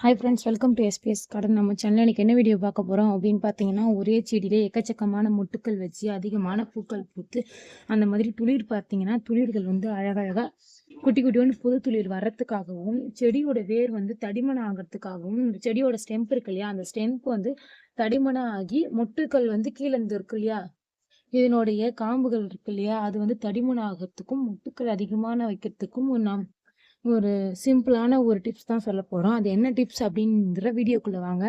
Hi friends welcome to SPS கடன் நம்ம channel இன்றைக்கி என்ன வீடியோ பார்க்க போகிறோம் அப்படின்னு பார்த்தீங்கன்னா ஒரே செடியிலே எக்கச்சக்கமான மொட்டுக்கள் வச்சு அதிகமான பூக்கள் பூத்து அந்த மாதிரி துளிர் பார்த்தீங்கன்னா துளிர்கள் வந்து அழகழகாக குட்டி குட்டி புது துளிர் வர்றதுக்காகவும் செடியோட வேர் வந்து தடிமணம் ஆகிறதுக்காகவும் செடியோட ஸ்டெம்ப் இருக்கு இல்லையா? அந்த ஸ்டெம்ப் வந்து தடிமனம் ஆகி மொட்டுக்கள் வந்து கீழே இருந்து இருக்கு இல்லையா? இதனுடைய காம்புகள் இருக்கு இல்லையா? அது வந்து தடிமணம் ஆகிறதுக்கும் மொட்டுக்கள் அதிகமான வைக்கிறதுக்கும் நாம் ஒரு சிம்பிளான ஒரு டிப்ஸ் தான் சொல்ல போகிறோம் அது என்ன டிப்ஸ் அப்படின்ற வீடியோக்குள்ளே வாங்க.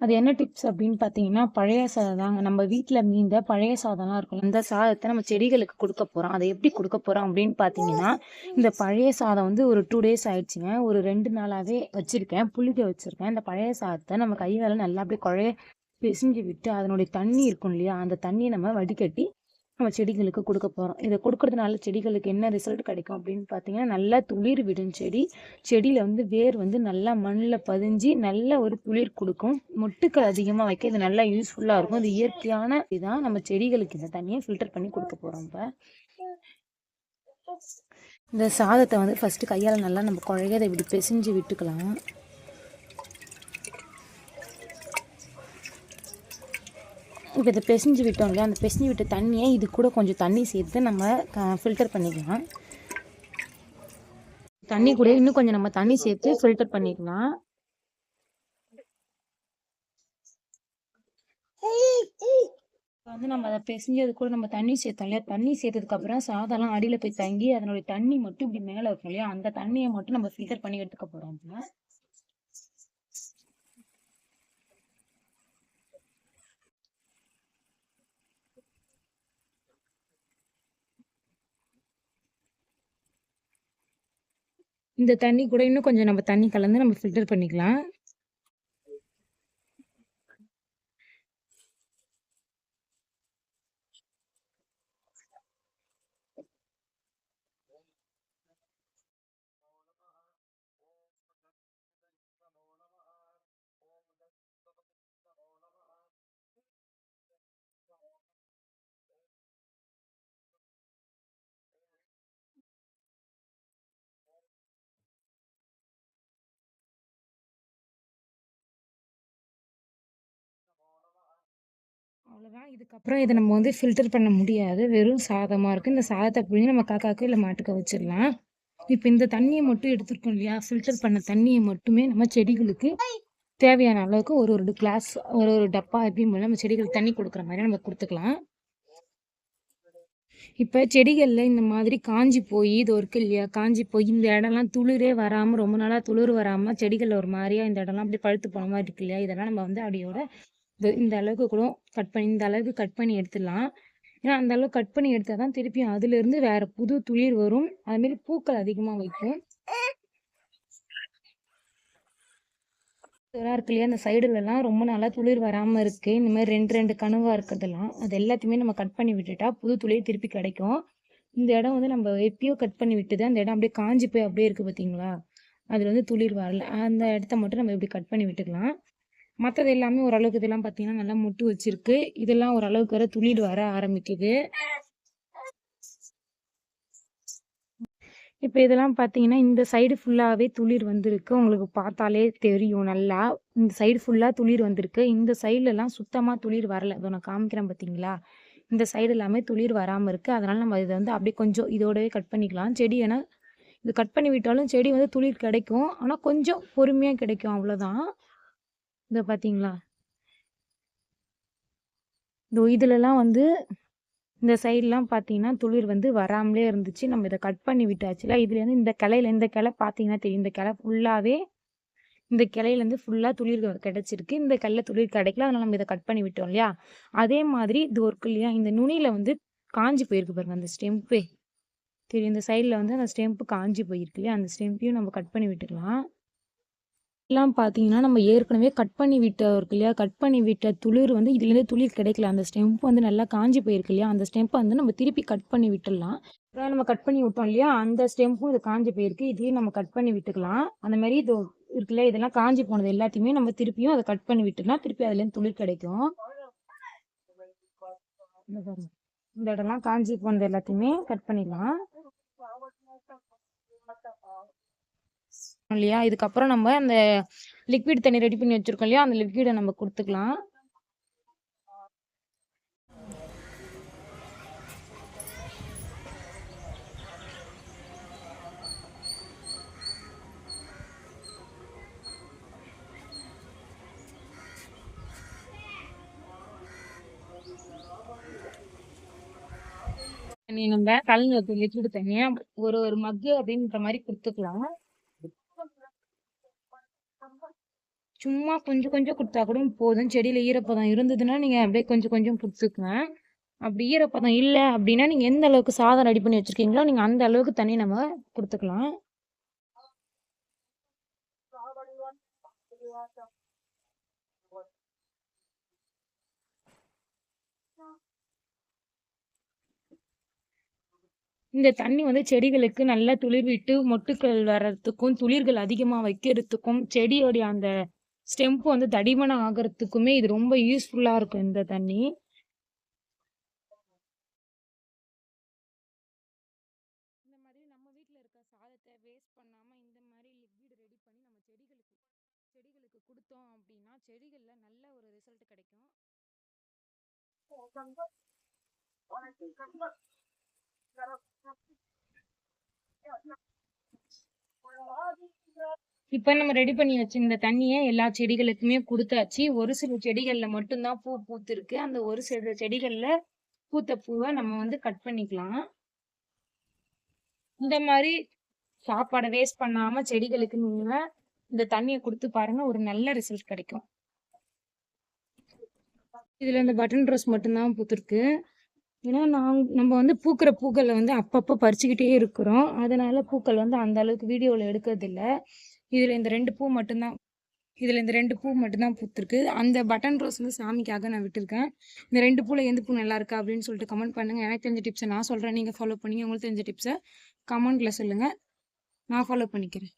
அது என்ன டிப்ஸ் அப்படின்னு பார்த்தீங்கன்னா பழைய சாதம் தாங்க. நம்ம வீட்டில் மீந்த பழைய சாதம்லாம் இருக்கும் அந்த சாதத்தை நம்ம செடிகளுக்கு கொடுக்க போகிறோம் அதை எப்படி கொடுக்க போகிறோம் அப்படின்னு பார்த்தீங்கன்னா இந்த பழைய சாதம் வந்து ஒரு டூ டேஸ் ஆயிடுச்சுங்க. ஒரு ரெண்டு நாளாகவே வச்சுருக்கேன் புளிக்க வச்சுருக்கேன். இந்த பழைய சாதத்தை நம்ம கையால் நல்லா அப்படியே குழைய பிசிஞ்சு விட்டு அதனுடைய தண்ணி இருக்கும் இல்லையா அந்த தண்ணியை நம்ம வடிகட்டி நம்ம செடிகளுக்கு கொடுக்க போகிறோம் இதை கொடுக்கறதுனால செடிகளுக்கு என்ன ரிசல்ட் கிடைக்கும் அப்படின்னு பார்த்தீங்கன்னா நல்லா துளிர் விடும் செடி. செடியில் வந்து வேர் வந்து நல்லா மண்ணில் பதிஞ்சு நல்ல ஒரு துளிர் கொடுக்கும். மொட்டுக்கள் அதிகமாக வைக்க இது நல்லா யூஸ்ஃபுல்லாக இருக்கும். இது இயற்கையான இதுதான் நம்ம செடிகளுக்கு இந்த தண்ணியை ஃபில்டர் பண்ணி கொடுக்க போகிறோம் இப்போ. இந்த சாதத்தை வந்து ஃபஸ்ட்டு கையால் நல்லா நம்ம குழையதை இப்படி பிசைஞ்சு விட்டுக்கலாம். இப்போ இதை பிசைஞ்சு விட்டோம் இல்லையா அந்த பிசைஞ்சு விட்ட தண்ணியை இது கூட கொஞ்சம் தண்ணி சேர்த்து நம்ம ஃபில்டர் பண்ணிக்கலாம். தண்ணி கூட இன்னும் கொஞ்சம் நம்ம தண்ணி சேர்த்து ஃபில்டர் பண்ணிக்கலாம். வந்து நம்ம அதை பிசைஞ்சது கூட நம்ம தண்ணி சேர்த்தோம் இல்லையா? தண்ணி சேர்த்ததுக்கப்புறம் சாதம்லாம் அடியில் போய் தங்கி அதனுடைய தண்ணி மட்டும் இப்படி மேலே இருக்கும் இல்லையா? அந்த தண்ணியை மட்டும் நம்ம ஃபில்டர் பண்ணி எடுத்துக்க போகிறோம் இந்த தண்ணி கூட இன்னும் கொஞ்சம் நம்ம தண்ணி கலந்து நம்ம ஃபில்டர் பண்ணிக்கலாம். அவ்வளோதான் இதுக்கப்புறம் இதை நம்ம வந்து ஃபில்டர் பண்ண முடியாது. வெறும் சாதமாக இருக்குது இந்த சாதத்தை புழிஞ்சு நம்ம காக்காக்கு இல்லை மாட்டுக்க வச்சிடலாம். இப்போ இந்த தண்ணியை மட்டும் எடுத்துருக்கோம் இல்லையா? ஃபில்டர் பண்ண தண்ணியை மட்டுமே நம்ம செடிகளுக்கு தேவையான அளவுக்கு ஒரு ஒரு கிளாஸ் ஒரு ஒரு டப்பா எப்பயும் நம்ம செடிகளுக்கு தண்ணி கொடுக்குற மாதிரி நம்ம கொடுத்துக்கலாம். இப்போ செடிகளில் இந்த மாதிரி காஞ்சி போய் இது இருக்கு இல்லையா? காஞ்சி போய் இந்த இடம்லாம் துளிரே வராமல் ரொம்ப நாளாக துளிர் வராமல் செடிகளில் ஒரு மாதிரியாக இந்த இடம்லாம் அப்படியே பழுத்து போன மாதிரி இருக்கு இல்லையா? இதெல்லாம் நம்ம வந்து அப்படியோட இந்த அளவுக்கு கூட கட் பண்ணி இந்த அளவுக்கு கட் பண்ணி எடுத்துடலாம். ஏன்னா அந்த அளவுக்கு கட் பண்ணி எடுத்தால் தான் திருப்பியும் அதுலேருந்து வேறு புது துளிர் வரும். அதுமாரி பூக்கள் அதிகமாக வைக்கும். இருக்கு இல்லையா? அந்த சைடுலலாம் ரொம்ப நாளாக துளிர் வராமல் இருக்குது இந்த மாதிரி ரெண்டு ரெண்டு கனவாக இருக்கிறதெல்லாம் அது எல்லாத்தையுமே நம்ம கட் பண்ணி விட்டுட்டா புது துளிர் திருப்பி கிடைக்கும். இந்த இடம் வந்து நம்ம எப்பயோ கட் பண்ணி விட்டுது. அந்த இடம் அப்படியே காஞ்சி போய் அப்படியே இருக்குது பார்த்தீங்களா அதில் வந்து துளிர் வரல. அந்த இடத்த மட்டும் நம்ம இப்படி கட் பண்ணி விட்டுக்கலாம். மற்றது எல்லாமே ஓரளவுக்கு இதெல்லாம் பார்த்தீங்கன்னா நல்லா முட்டு வச்சிருக்கு. இதெல்லாம் ஓரளவுக்கு வர துளிர் வர ஆரம்பிக்குது. இப்போ இதெல்லாம் பார்த்தீங்கன்னா இந்த சைடு ஃபுல்லாகவே துளிர் வந்திருக்கு. உங்களுக்கு பார்த்தாலே தெரியும் நல்லா. இந்த சைடு ஃபுல்லாக துளிர் வந்திருக்கு. இந்த சைட்லலாம் சுத்தமாக துளிர் வரல. அதை நான் காமிக்கிறேன் பார்த்தீங்களா இந்த சைடு எல்லாமே துளிர் வராமல் இருக்குது அதனால் நம்ம இதை வந்து அப்படியே கொஞ்சம் இதோடவே கட் பண்ணிக்கலாம். செடி ஏன்னா இது கட் பண்ணி விட்டாலும் செடி வந்து துளிர் கிடைக்கும். ஆனால் கொஞ்சம் பொறுமையாக கிடைக்கும். அவ்வளோதான் இதை பார்த்தீங்களா இந்த இதுலலாம் வந்து இந்த சைட்லாம் பார்த்தீங்கன்னா துளிர் வந்து வராமலே இருந்துச்சு. நம்ம இதை கட் பண்ணி விட்டாச்சுல. இதுலேருந்து இந்த கிளையில இந்த கிளை பார்த்தீங்கன்னா தெரியும். இந்த கிளை ஃபுல்லாகவே இந்த கிளையிலேருந்து ஃபுல்லாக துளிர் கிடச்சிருக்கு. இந்த கல்லில் துளிர் கிடைக்கல. அதனால் நம்ம இதை கட் பண்ணி விட்டோம் இல்லையா? அதே மாதிரி இது ஒர்க் இல்லையா இந்த நுனியில் வந்து காஞ்சி போயிருக்கு பாருங்க. அந்த ஸ்டெம்பே. தெரியும். இந்த சைடில் வந்து அந்த ஸ்டெம்ப்பு காஞ்சி போயிருக்கு இல்லையா? அந்த ஸ்டெம்பையும் நம்ம கட் பண்ணி விட்டுக்கலாம். எல்லாம் பார்த்தீங்கன்னா நம்ம ஏற்கனவே கட் பண்ணி விட்ட இருக்கு இல்லையா? கட் பண்ணி விட்ட துளிர் வந்து இதுலேருந்து துளிர் கிடைக்கல. அந்த ஸ்டெம்ப் வந்து நல்லா காஞ்சி போயிருக்கு இல்லையா? அந்த ஸ்டெம்பை வந்து நம்ம திருப்பி கட் பண்ணி விட்டுடலாம். அப்புறம் நம்ம கட் பண்ணி விட்டோம் இல்லையா? அந்த ஸ்டெம்பும் இது காஞ்சி போயிருக்கு. இதையும் நம்ம கட் பண்ணி விட்டுக்கலாம். அந்த மாதிரி இது இருக்குல்ல இதெல்லாம் காஞ்சி போனது எல்லாத்தையுமே நம்ம திருப்பியும் அதை கட் பண்ணி விட்டுனா திருப்பி அதுலேருந்து துளிர் கிடைக்கும். இந்த இடம்லாம் காஞ்சி போனது எல்லாத்தையுமே கட் பண்ணிடலாம். இல்லையா? இதுக்கப்புறம் நம்ம அந்த லிக்விட் தண்ணி ரெடி பண்ணி வச்சிருக்கோம் இல்லையா? அந்த லிக்விடை நம்ம கொடுத்துக்கலாம். தண்ணி நம்ம கலந்து லிக்விட் தண்ணியை. ஒரு ஒரு மக்கு அப்படின்ற மாதிரி கொடுத்துக்கலாம். சும்மா கொஞ்சம் கொஞ்சம் கொடுத்தா கூட போதும். செடியில் ஈரப்பதம் இருந்ததுன்னா நீங்கள் அப்படியே கொஞ்சம் கொஞ்சம் கொடுத்துக்கங்க அப்படி ஈரப்பதம் இல்லை அப்படின்னா நீங்கள் எந்த அளவுக்கு சாதம் ரெடி பண்ணி வச்சிருக்கீங்களோ நீங்கள் அந்த அளவுக்கு தண்ணி நம்ம கொடுத்துக்கலாம். இந்த தண்ணி வந்து செடிகளுக்கு நல்லா துளிர் விட்டு மொட்டுக்கள் வர்றதுக்கும் துளிர்கள் அதிகமாக வைக்கிறதுக்கும் செடியோடைய அந்த ஸ்டெம்ப் வந்து தடிமனம் ஆகிறதுக்குமே இது ரொம்ப யூஸ்ஃபுல்லாக இருக்கும் இந்த தண்ணி. இந்த மாதிரி நம்ம வீட்டில் இருக்க சாதத்தை வேஸ்ட் பண்ணாமல் இந்த மாதிரி லிக்விட் ரெடி பண்ணி நம்ம செடிகளுக்கு செடிகளுக்கு கொடுத்தோம் அப்படின்னா செடிகளில் நல்ல ஒரு ரிசல்ட் கிடைக்கும். இப்ப நம்ம ரெடி பண்ணி வச்சிருந்த தண்ணியை எல்லா செடிகளுக்குமே கொடுத்தாச்சு. ஒரு சில செடிகள்ல மட்டும்தான் பூ பூத்திருக்கு. அந்த ஒரு சில செடிகள்ல பூத்த பூவை நம்ம வந்து கட் பண்ணிக்கலாம். இந்த மாதிரி சாப்பாடை வேஸ்ட் பண்ணாம செடிகளுக்கு நீங்க இந்த தண்ணியை கொடுத்து பாருங்க ஒரு நல்ல ரிசல்ட் கிடைக்கும். இதுல இந்த பட்டன் ரோஸ் மட்டும்தான் பூத்திருக்கு. ஏன்னா நான் நம்ம வந்து பூக்கிற பூக்களை வந்து அப்பப்போ பறிச்சுக்கிட்டே இருக்கிறோம். அதனால பூக்கள் வந்து அந்த அளவுக்கு வீடியோவில் எடுக்கிறதில்ல. இதில் இந்த ரெண்டு பூ மட்டும்தான் இதில் இந்த ரெண்டு பூ மட்டும்தான் பூத்துருக்கு. அந்த பட்டன் ரோஸ் வந்து சாமிக்காக நான் விட்டுருக்கேன். இந்த ரெண்டு பூவில் எந்த பூ நல்லா இருக்கா அப்படின்னு சொல்லிட்டு கமெண்ட் பண்ணுங்கள் எனக்கு தெரிஞ்ச டிப்ஸை நான் சொல்கிறேன் நீங்கள் ஃபாலோ பண்ணி உங்களுக்கு தெரிஞ்ச டிப்ஸை கமெண்ட்டில் சொல்லுங்கள் நான் ஃபாலோ பண்ணிக்கிறேன்.